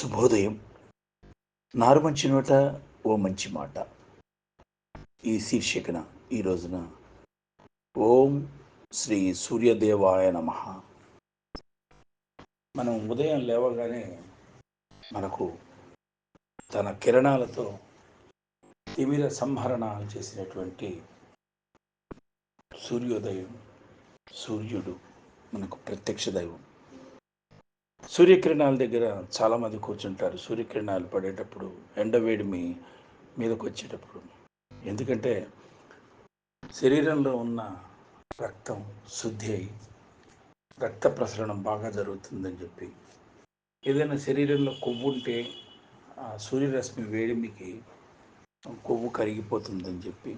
శుభోదయం నారు మంచి నోట ఓ మంచి మాట. ఈ శీర్షికన ఈ రోజున ఓం శ్రీ సూర్యదేవాయ నమ. మనం ఉదయం లేవగానే మనకు తన కిరణాలతో తిమిర సంహరణ చేసినటువంటి సూర్యోదయం సూర్యుడు మనకు ప్రత్యక్ష దైవం. సూర్యకిరణాల దగ్గర చాలామంది కూర్చుంటారు. సూర్యకిరణాలు పడేటప్పుడు ఎండవేడిమి మీదకు వచ్చేటప్పుడు ఎందుకంటే శరీరంలో ఉన్న రక్తం శుద్ధి అయి రక్త ప్రసరణ బాగా జరుగుతుందని చెప్పి. ఏదైనా శరీరంలో కొవ్వు ఉంటే ఆ సూర్యరశ్మి వేడిమికి కొవ్వు కరిగిపోతుందని చెప్పి.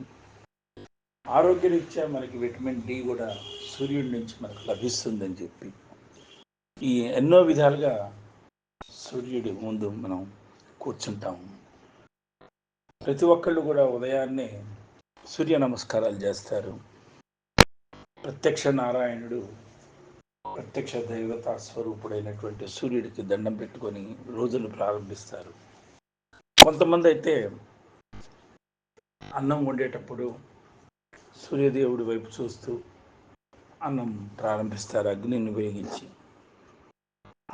ఆరోగ్యరీత్యా మనకి విటమిన్ డి కూడా సూర్యుడి నుంచి మనకు లభిస్తుందని చెప్పి. ఈ ఎన్నో విధాలుగా సూర్యుడి ముందు మనం కూర్చుంటాము. ప్రతి ఒక్కళ్ళు కూడా ఉదయాన్నే సూర్య నమస్కారాలు చేస్తారు. ప్రత్యక్ష నారాయణుడు ప్రత్యక్ష దైవతా స్వరూపుడైనటువంటి సూర్యుడికి దండం పెట్టుకొని రోజులు ప్రారంభిస్తారు. కొంతమంది అయితే అన్నం వండేటప్పుడు సూర్యదేవుడి వైపు చూస్తూ అన్నం ప్రారంభిస్తారు అగ్నిని ఉపయోగించి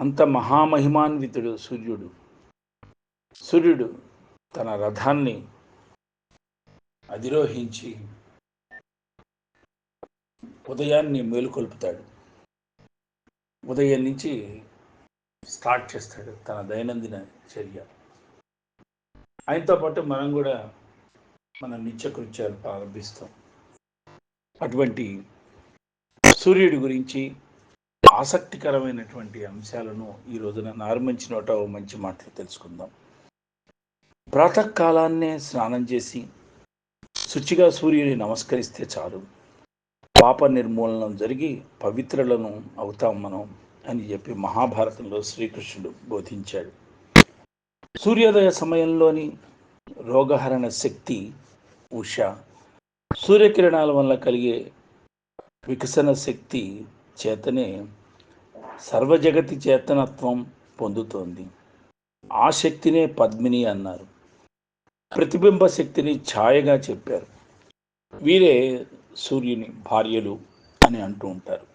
అంత మహామహిమాన్వితుడు సూర్యుడు. సూర్యుడు తన రథాన్ని అధిరోహించి ఉదయాన్ని మేలుకొల్పుతాడు. ఉదయం నుంచి స్టార్ట్ చేస్తాడు తన దైనందిన చర్య. ఆయనతో పాటు మనం కూడా మన నిత్యకృత్యాలు ప్రారంభిస్తాం. అటువంటి సూర్యుడి గురించి ఆసక్తికరమైనటువంటి అంశాలను ఈ రోజున నారుమంచి నోట ఓ మంచి మాటలు తెలుసుకుందాం. ప్రాతకాలాన్నే స్నానం చేసి శుచిగా సూర్యుని నమస్కరిస్తే చాలు. పాప నిర్మూలనం జరిగి పవిత్రులను అవుతాం మనం అని చెప్పి మహాభారతంలో శ్రీకృష్ణుడు బోధించాడు. సూర్యోదయ సమయంలోని రోగహరణ శక్తి ఉష సూర్యకిరణాల వల్ల కలిగే వికసన శక్తి చేతనే సర్వజగతి చేతనత్వం పొందుతోంది. ఆ శక్తినే పద్మిని అన్నారు. ప్రతిబింబ శక్తిని ఛాయగా చెప్పారు. వీరే సూర్యుని భార్యలు అని అంటూ ఉంటారు.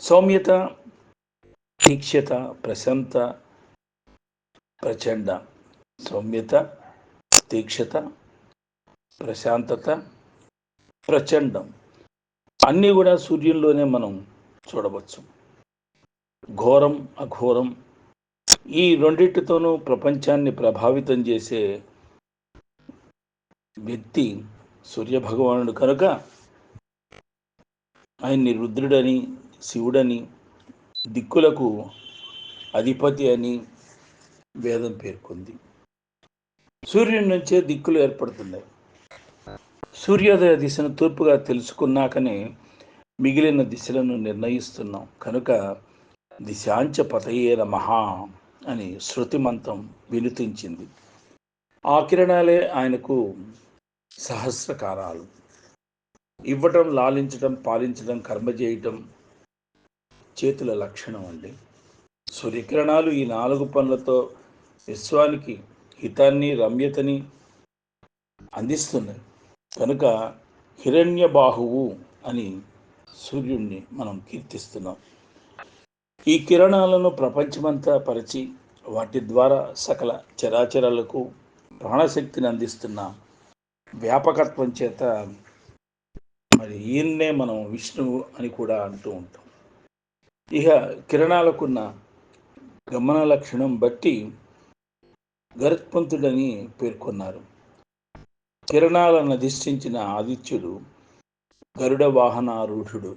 సౌమ్యత తీక్షత ప్రశాంత ప్రచండ. సౌమ్యత తీక్షత ప్రశాంతత ప్రచండం. అన్నీ కూడా సూర్యుల్లోనే మనం చూడవచ్చు. ఘోరం అఘోరం ఈ రెండింటితోనూ ప్రపంచాన్ని ప్రభావితం చేసే వ్యక్తి సూర్యభగవానుడు కనుక ఆయన్ని రుద్రుడని శివుడని దిక్కులకు అధిపతి అని వేదం పేర్కొంది. సూర్యుడి నుంచే దిక్కులు ఏర్పడుతున్నాయి. సూర్యోదయ దిశను తూర్పుగా తెలుసుకున్నాకనే మిగిలిన దిశలను నిర్ణయిస్తున్నాం. కనుక దిశాంచ పతయే మహా అని శృతిమంతం వినుతించింది. ఆ కిరణాలే ఆయనకు సహస్రకారాలు. ఇవ్వటం లాలించటం పాలించడం కర్మ చేయటం చేతుల లక్షణం అండి. సూర్యకిరణాలు ఈ నాలుగు పనులతో విశ్వానికి హితాన్ని రమ్యతని అందిస్తున్నాయి. కనుక హిరణ్య బాహువు అని సూర్యుణ్ణి మనం కీర్తిస్తున్నాం. ఈ కిరణాలను ప్రపంచమంతా పరిచి వాటి ద్వారా సకల చరాచరాలకు ప్రాణశక్తిని అందిస్తున్న వ్యాపకత్వం చేత మరి ఈయన్నే మనం విష్ణువు అని కూడా అంటూ ఉంటాం. ఇక కిరణాలకున్న గమన లక్షణం బట్టి గరుత్పంతుడని పేర్కొన్నారు. కిరణాలను అధిష్ఠించిన ఆదిత్యుడు గరుడ వాహనారూఢుడు.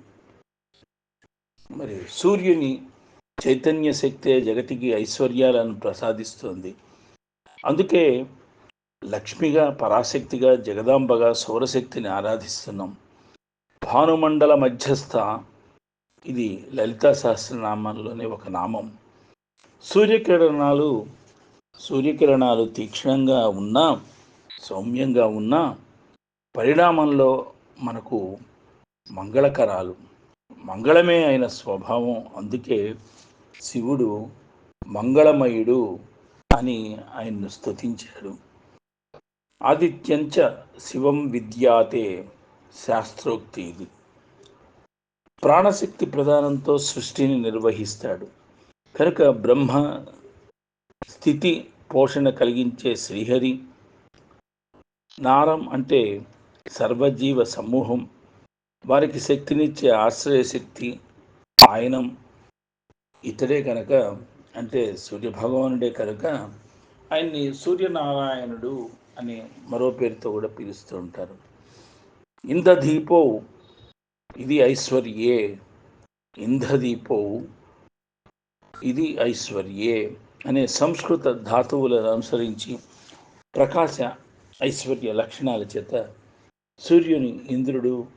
మరి సూర్యుని చైతన్య శక్తే జగతికి ఐశ్వర్యాలను ప్రసాదిస్తుంది. అందుకే లక్ష్మిగా పరాశక్తిగా జగదాంబగా సౌరశక్తిని ఆరాధిస్తున్నాం. భానుమండల మధ్యస్థ ఇది లలితా సహస్రనామంలోనే ఒక నామం. సూర్యకిరణాలు సూర్యకిరణాలు తీక్షణంగా ఉన్నా సౌమ్యంగా ఉన్నా పరిణామంలో మనకు మంగళకరాలు మంగళమే అయిన స్వభావం. అందుకే శివుడు మంగళమయుడు అని ఆయన్ను స్తుతించాడు. ఆదిత్యంచ శివం విద్యాతే శాస్త్రోక్తి ఇది. ప్రాణశక్తి ప్రధానంతో సృష్టిని నిర్వహిస్తాడు. కనుక బ్రహ్మ స్థితి పోషణ కలిగించే శ్రీహరి. నారం అంటే సర్వజీవ సమూహం. వారికి శక్తినిచ్చే ఆశ్రయశక్తి ఆయనం ఇతడే కనుక అంటే సూర్యభగవానుడే కనుక ఆయన్ని సూర్యనారాయణుడు అని మరో పేరుతో కూడా పిలుస్తూ ఉంటారు. ఇంద్రదీపో ఇది ఐశ్వర్యే. ఇంద్రదీపో ఇది ఐశ్వర్యే అనే సంస్కృత ధాతువులను అనుసరించి ప్రకాశ ఐశ్వర్య లక్షణాల చేత సూర్యుని ఇంద్రుడు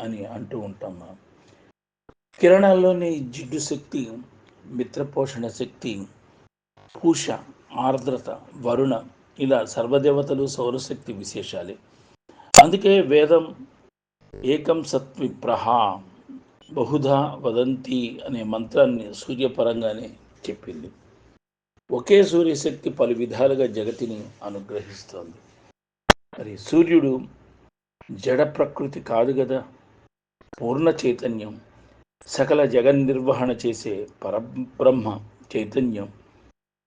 అని అంటూ ఉంటాం మనం. కిరణాల్లోని జిడ్డు శక్తి మిత్రపోషణ శక్తి పూష ఆర్ద్రత వరుణ ఇలా సర్వదేవతలు సౌరశక్తి విశేషాలే. అందుకే వేదం ఏకం సత్విప్రహ బహుధా వదంతి అనే మంత్రాన్ని సూర్యపరంగానే చెప్పింది. ఒకే సూర్యశక్తి పలు విధాలుగా జగతిని అనుగ్రహిస్తోంది. మరి సూర్యుడు జడ ప్రకృతి కాదు కదా పూర్ణ చైతన్యం సకల జగన్ నిర్వహణ చేసే పరబ్రహ్మ చైతన్యం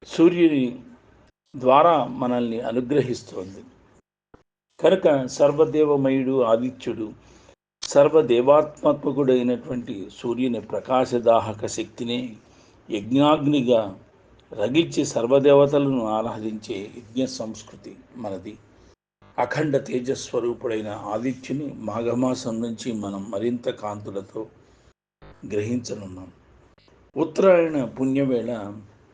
సూర్యుని ద్వారా మనల్ని అనుగ్రహిస్తోంది. కనుక సర్వదేవమయుడు ఆదిత్యుడు సర్వదేవాత్మకుడైనటువంటి సూర్యుని ప్రకాశదాహక శక్తిని యజ్ఞాగ్నిగా రగిల్చి సర్వదేవతలను ఆరాధించే యజ్ఞ సంస్కృతి మనది. అఖండ తేజస్వరూపుడైన ఆదిత్యుని మాఘమాసం నుంచి మనం మరింత కాంతులతో గ్రహించనున్నాం. ఉత్తరాయణ పుణ్యవేళ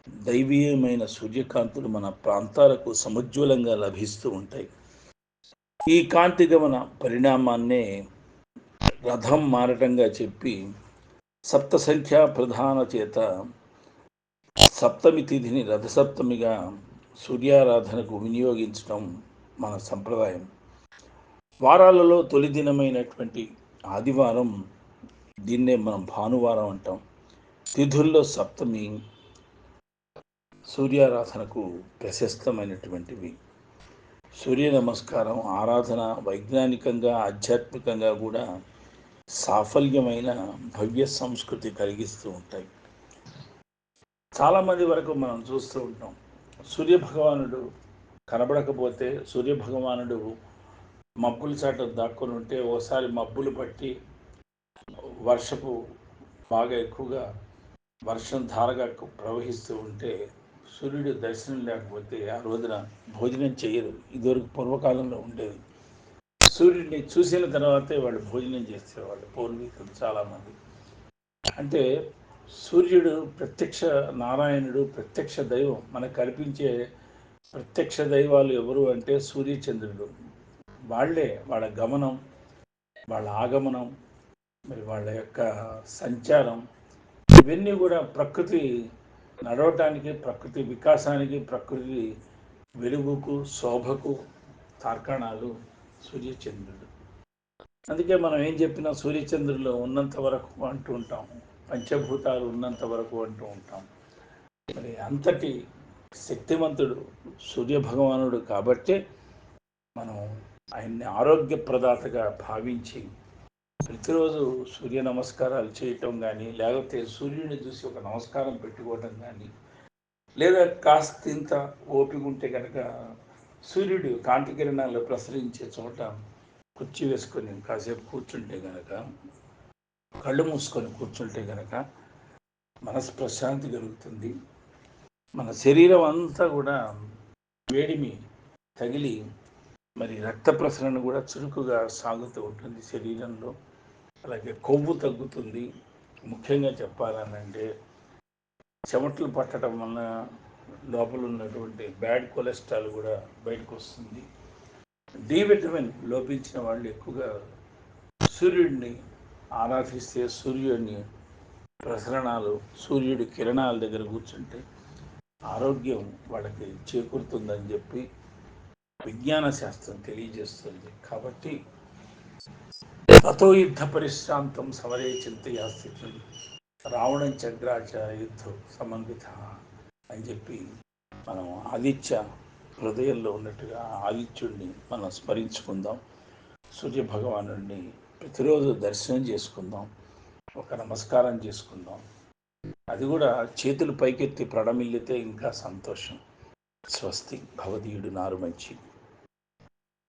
దైవీయమైన సూర్యకాంతులు మన ప్రాంతాలకు సముజ్వలంగా లభిస్తూ ఉంటాయి. ఈ కాంతి గమన పరిణామాన్నే రథం మారటంగా చెప్పి సప్త సంఖ్యా ప్రధాన చేత సప్తమి తిథిని రథసప్తమిగా సూర్యారాధనకు వినియోగించడం మన సంప్రదాయం. వారాలలో తొలి దినమైనటువంటి ఆదివారం దీన్నే మనం భానువారం అంటాం. తిథుల్లో సప్తమి సూర్యారాధనకు ప్రశస్తమైనటువంటివి. సూర్య నమస్కారం ఆరాధన వైజ్ఞానికంగా ఆధ్యాత్మికంగా కూడా సాఫల్యమైన భవ్య సంస్కృతి కలిగిస్తూ ఉంటాయి. చాలామంది వరకు మనం చూస్తూ ఉంటాం. సూర్యభగవానుడు కనబడకపోతే సూర్యభగవానుడు మబ్బుల చాట దాక్కొని ఉంటే ఓసారి మబ్బులు పట్టి వర్షపు బాగా ఎక్కువగా వర్షం ధారగా ప్రవహిస్తూ ఉంటే సూర్యుడు దర్శనం లేకపోతే ఆ రోజున భోజనం చేయరు. ఇదివరకు పూర్వకాలంలో ఉండేది. సూర్యుడిని చూసిన తర్వాతే వాళ్ళు భోజనం చేసేవాళ్ళు పూర్వీకులు చాలామంది. అంటే సూర్యుడు ప్రత్యక్ష నారాయణుడు ప్రత్యక్ష దైవం మనకు కల్పించే ప్రత్యక్ష దైవాలు ఎవరు అంటే సూర్యచంద్రుడు. వాళ్ళే వాళ్ళ గమనం వాళ్ళ ఆగమనం మరి వాళ్ళ యొక్క సంచారం ఇవన్నీ కూడా ప్రకృతి నడవటానికి ప్రకృతి వికాసానికి ప్రకృతి వెలుగుకు శోభకు తార్కాణాలు సూర్యచంద్రుడు. అందుకే మనం ఏం చెప్పినా సూర్యచంద్రులు ఉన్నంత వరకు అంటూ ఉంటాం. పంచభూతాలు ఉన్నంత వరకు అంటూ ఉంటాం. మరి అంతటి శక్తివంతుడు సూర్యభగవానుడు కాబట్టే మనం ఆయన్ని ఆరోగ్యప్రదాతగా భావించి ప్రతిరోజు సూర్య నమస్కారాలు చేయటం కానీ లేకపోతే సూర్యుడిని చూసి ఒక నమస్కారం పెట్టుకోవటం కానీ లేదా కాస్తింత ఓపిక ఉంటే కనుక సూర్యుడు కాంతి కిరణాలు ప్రసరించే చోట కుర్చీ వేసుకొని కాసేపు కూర్చుంటే కనుక కళ్ళు మూసుకొని కూర్చుంటే కనుక మనసు ప్రశాంతి కలుగుతుంది. మన శరీరం అంతా కూడా వేడిమి తగిలి మరి రక్త ప్రసరణ కూడా చురుకుగా సాగుతూ ఉంటుంది శరీరంలో. అలాగే కొవ్వు తగ్గుతుంది. ముఖ్యంగా చెప్పాలనంటే చెమటలు పట్టడం వలన లోపల ఉన్నటువంటి బ్యాడ్ కొలెస్ట్రాల్ కూడా బయటకు వస్తుంది. డి విటమిన్ లోపించిన వాళ్ళు ఎక్కువగా సూర్యుడిని ఆరాధిస్తే సూర్యుడిని ప్రసరణాలు సూర్యుడి కిరణాల దగ్గర కూర్చుంటే ఆరోగ్యం వాళ్ళకి చేకూరుతుందని చెప్పి విజ్ఞాన శాస్త్రం తెలియజేస్తుంది. కాబట్టి తతో యుద్ధ పరిశ్రాంతం సమరే చింతయా స్థితి రావణం చంద్రాచార్య యుద్ధం సమన్విత అని చెప్పి మనం ఆదిత్య హృదయంలో ఉన్నట్టుగా ఆదిత్యుడిని మనం స్మరించుకుందాం. సూర్య భగవానుడిని ప్రతిరోజు దర్శనం చేసుకుందాం. ఒక నమస్కారం చేసుకుందాం. అది కూడా చేతులు పైకెత్తి ప్రణమిల్లితే ఇంకా సంతోషం. స్వస్తి. భవదీయుడు నారు మంచి